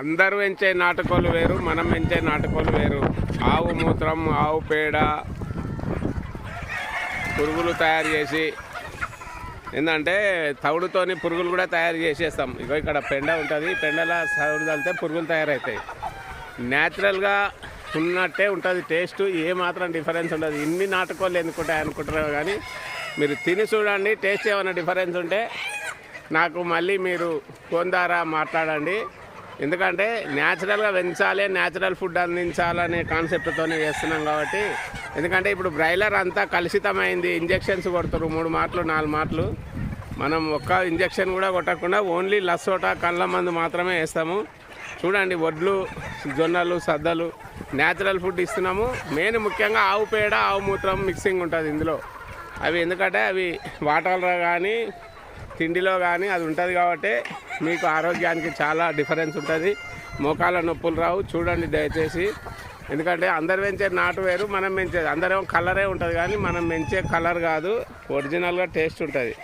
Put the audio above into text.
అందరూ పెంచే నాటుకోలు వేరు మనం పెంచే నాటుకోలు వేరు. ఆవు మూత్రం ఆవు పేడ పురుగులు తయారు చేసి ఏంటంటే తవుడుతోని పురుగులు కూడా తయారు చేసేస్తాం. ఇగో ఇక్కడ పెండ ఉంటుంది. పెండలా తవుడు చల్లితే పురుగులు తయారవుతాయి న్యాచురల్గా ఉన్నట్టే ఉంటుంది. టేస్ట్ ఏ మాత్రం డిఫరెన్స్ ఉండదు. ఇన్ని నాటుకోళ్ళు ఎందుకుంటాయి అనుకుంటారు కానీ మీరు తిని చూడండి. టేస్ట్ ఏమైనా డిఫరెన్స్ ఉంటే నాకు మళ్ళీ మీరు ఫోన్ ద్వారా మాట్లాడండి. ఎందుకంటే న్యాచురల్గా పెంచాలి న్యాచురల్ ఫుడ్ అందించాలనే కాన్సెప్ట్తోనే చేస్తున్నాం కాబట్టి. ఎందుకంటే ఇప్పుడు బ్రాయిలర్ అంతా కలుషితమైంది ఇంజెక్షన్స్ కొడతారు మూడు మాటలు నాలుగు మాటలు. మనం ఒక్క ఇంజెక్షన్ కూడా కొట్టకుండా ఓన్లీ లస్సోట కళ్ళ మందు మాత్రమే వేస్తాము. చూడండి వడ్లు జొన్నలు సద్దలు న్యాచురల్ ఫుడ్ ఇస్తున్నాము. మెయిన్ ముఖ్యంగా ఆవు పేడ ఆవు మూత్రం మిక్సింగ్ ఉంటుంది ఇందులో. అవి ఎందుకంటే అవి వాటర్లో కానీ తిండిలో కానీ అది ఉంటుంది కాబట్టి మీకు ఆరోగ్యానికి చాలా డిఫరెన్స్ ఉంటుంది. మోకాల నొప్పులు రావు. చూడండి దయచేసి. ఎందుకంటే అందరు పెంచే నాటు వేరు మనం పెంచేది. అందరేమో కలరే ఉంటుంది కానీ మనం పెంచే కలర్ కాదు. ఒరిజినల్గా టేస్ట్ ఉంటుంది.